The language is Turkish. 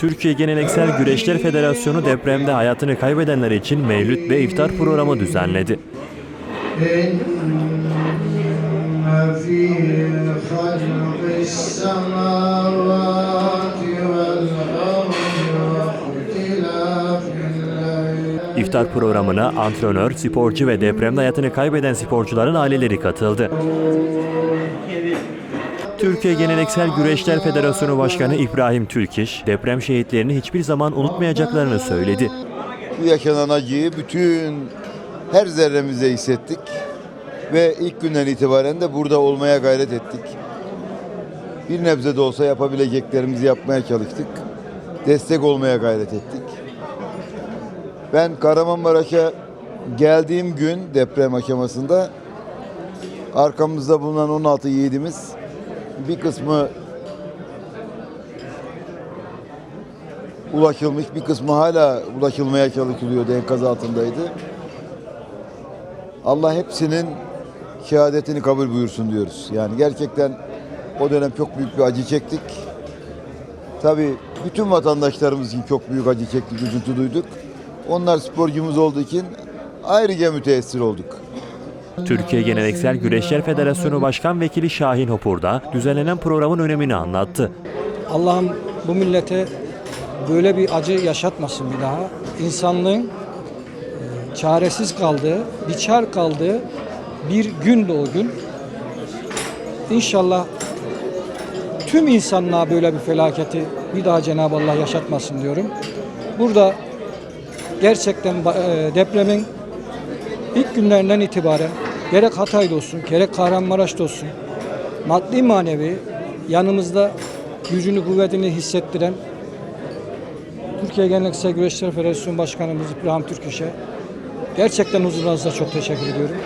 Türkiye Geleneksel Güreşler Federasyonu depremde hayatını kaybedenler için mevlüt ve iftar programı düzenledi. İftar programına antrenör, sporcu ve depremde hayatını kaybeden sporcuların aileleri katıldı. Türkiye Geleneksel Güreşler Federasyonu Başkanı İbrahim Türkiş, deprem şehitlerini hiçbir zaman unutmayacaklarını söyledi. Bu yaşanan acıyı bütün her zerremize hissettik. Ve ilk günden itibaren de burada olmaya gayret ettik. Bir nebze de olsa yapabileceklerimizi yapmaya çalıştık. Destek olmaya gayret ettik. Ben Kahramanmaraş'a geldiğim gün deprem aşamasında arkamızda bulunan 16 yiğidimiz bir kısmı ulaşılmış, bir kısmı hala ulaşılmaya çalışılıyordu, enkaz altındaydı. Allah hepsinin şehadetini kabul buyursun diyoruz. Yani gerçekten o dönem çok büyük bir acı çektik. Tabii bütün vatandaşlarımız için çok büyük acı çektik, üzüntü duyduk. Onlar sporcumuz olduğu için ayrıca müteessir olduk. Türkiye Geleneksel Güreşler Federasyonu Başkan Vekili Şahin Hopur da düzenlenen programın önemini anlattı. Allah'ım bu millete böyle bir acı yaşatmasın bir daha. İnsanlığın e, çaresiz kaldığı, biçar kaldığı bir gündü o gün. İnşallah tüm insanlığa böyle bir felaketi bir daha Cenab-ı Allah yaşatmasın diyorum. Burada gerçekten e, depremin ilk günlerinden itibaren gerek Hatay'da olsun, gerek Kahramanmaraş'ta olsun maddi manevi yanımızda gücünü kuvvetini hissettiren Türkiye Geleneksel Güreşler Federasyonu Başkanımız İbrahim Türküş'e gerçekten huzurunuzda çok teşekkür ediyorum.